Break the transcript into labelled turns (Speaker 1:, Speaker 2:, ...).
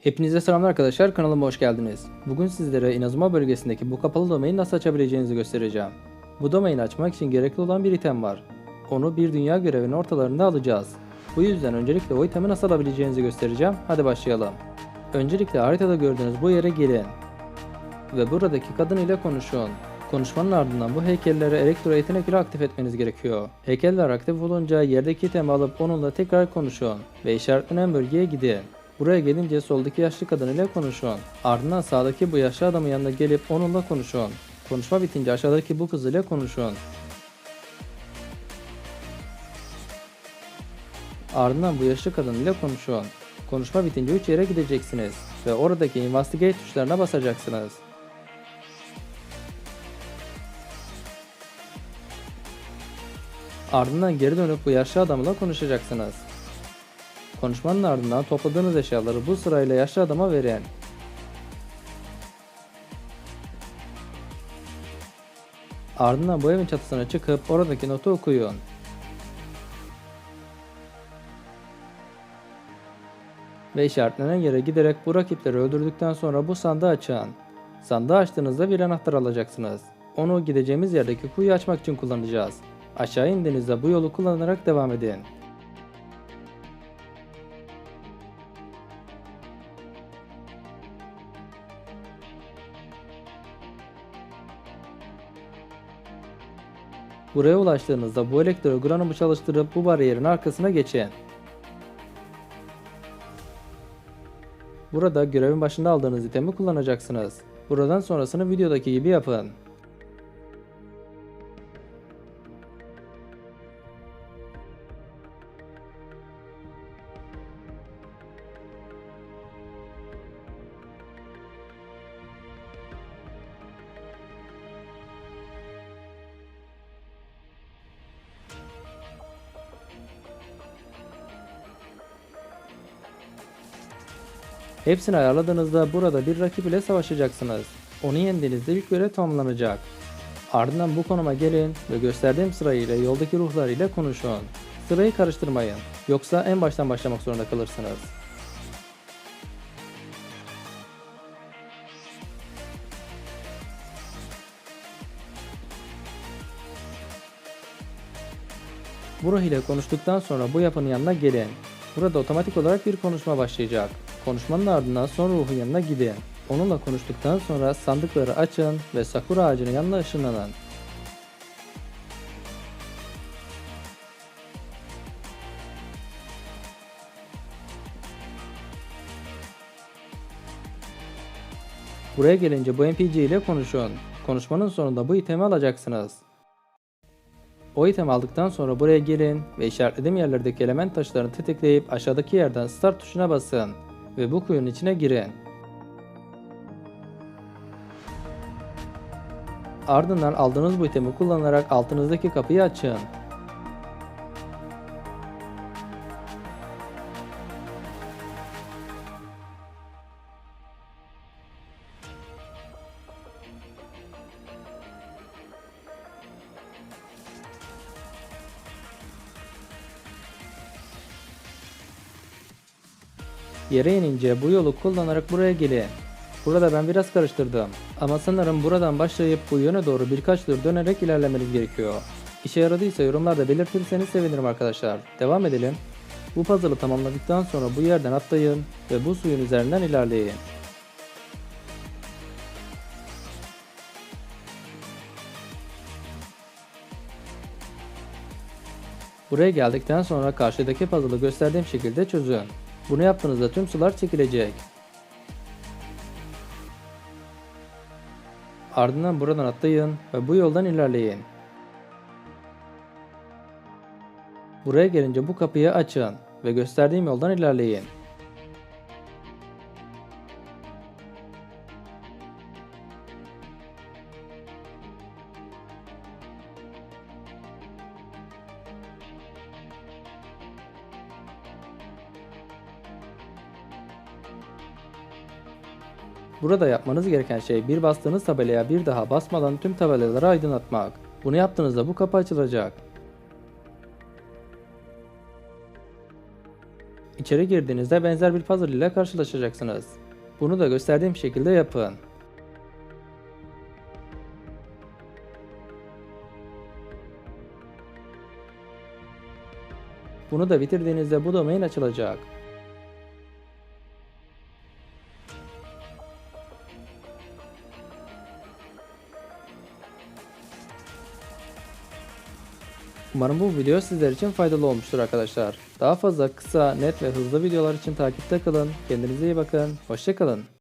Speaker 1: Hepinize selamlar arkadaşlar kanalıma hoş geldiniz. Bugün sizlere Inazuma bölgesindeki bu kapalı domaini nasıl açabileceğinizi göstereceğim. Bu domaini açmak için gerekli olan bir item var. Onu bir dünya görevinin ortalarında alacağız. Bu yüzden öncelikle o itemi nasıl alabileceğinizi göstereceğim. Hadi başlayalım. Öncelikle haritada gördüğünüz bu yere gelin. Ve buradaki kadın ile konuşun. Konuşmanın ardından bu heykelleri elektro yetenek ile aktif etmeniz gerekiyor. Heykeller aktif olunca yerdeki itemi alıp onunla tekrar konuşun ve işaretlenen bölgeye gidin. Buraya gelince soldaki yaşlı kadın ile konuşun. Ardından sağdaki bu yaşlı adamın yanına gelip onunla konuşun. Konuşma bitince aşağıdaki bu kız ile konuşun. Ardından bu yaşlı kadın ile konuşun. Konuşma bitince 3 yere gideceksiniz ve oradaki investigate tuşlarına basacaksınız. Ardından geri dönüp bu yaşlı adamla konuşacaksınız. Konuşmanın ardından topladığınız eşyaları bu sırayla yaşlı adama verin. Ardından bu evin çatısına çıkıp oradaki notu okuyun. Ve işaretlenen yere giderek bu rakipleri öldürdükten sonra bu sandığı açın. Sandığı açtığınızda bir anahtar alacaksınız. Onu gideceğimiz yerdeki kuyu açmak için kullanacağız. Aşağı indiğinizde bu yolu kullanarak devam edin. Buraya ulaştığınızda bu elektrogranumu çalıştırıp bu bariyerin arkasına geçin. Burada görevin başında aldığınız itemi kullanacaksınız. Buradan sonrasını videodaki gibi yapın. Hepsini ayarladığınızda burada bir rakip ile savaşacaksınız. Onu yendiğinizde ilk görev tamamlanacak. Ardından bu konuma gelin ve gösterdiğim sırayla yoldaki ruhlar ile konuşun. Sırayı karıştırmayın. Yoksa en baştan başlamak zorunda kalırsınız. Bu ruh ile konuştuktan sonra bu yapının yanına gelin. Burada otomatik olarak bir konuşma başlayacak. Konuşmanın ardından son ruhun yanına gidin. Onunla konuştuktan sonra sandıkları açın ve sakura ağacının yanına ışınlanın. Buraya gelince bu NPC ile konuşun. Konuşmanın sonunda bu itemi alacaksınız. O itemi aldıktan sonra buraya gelin ve işaretlediğim yerlerdeki element taşlarını tetikleyip aşağıdaki yerden start tuşuna basın ve bu kuyunun içine girin. Ardından aldığınız bu itemi kullanarak altınızdaki kapıyı açın. Yere inince bu yolu kullanarak buraya gelin. Burada ben biraz karıştırdım. Ama sanırım buradan başlayıp bu yöne doğru birkaç tur dönerek ilerlemeniz gerekiyor. İşe yaradıysa yorumlarda belirtirseniz sevinirim arkadaşlar. Devam edelim. Bu puzzle'ı tamamladıktan sonra bu yerden atlayın ve bu suyun üzerinden ilerleyin. Buraya geldikten sonra karşıdaki puzzle'ı gösterdiğim şekilde çözün. Bunu yaptığınızda tüm sular çekilecek. Ardından buradan atlayın ve bu yoldan ilerleyin. Buraya gelince bu kapıyı açın ve gösterdiğim yoldan ilerleyin. Burada yapmanız gereken şey bir bastığınız tabelaya bir daha basmadan tüm tabelaları aydınlatmak. Bunu yaptığınızda bu kapı açılacak. İçeri girdiğinizde benzer bir puzzle ile karşılaşacaksınız. Bunu da gösterdiğim şekilde yapın. Bunu da bitirdiğinizde bu domain açılacak. Umarım bu video sizler için faydalı olmuştur arkadaşlar. Daha fazla kısa, net ve hızlı videolar için takipte kalın. Kendinize iyi bakın. Hoşçakalın.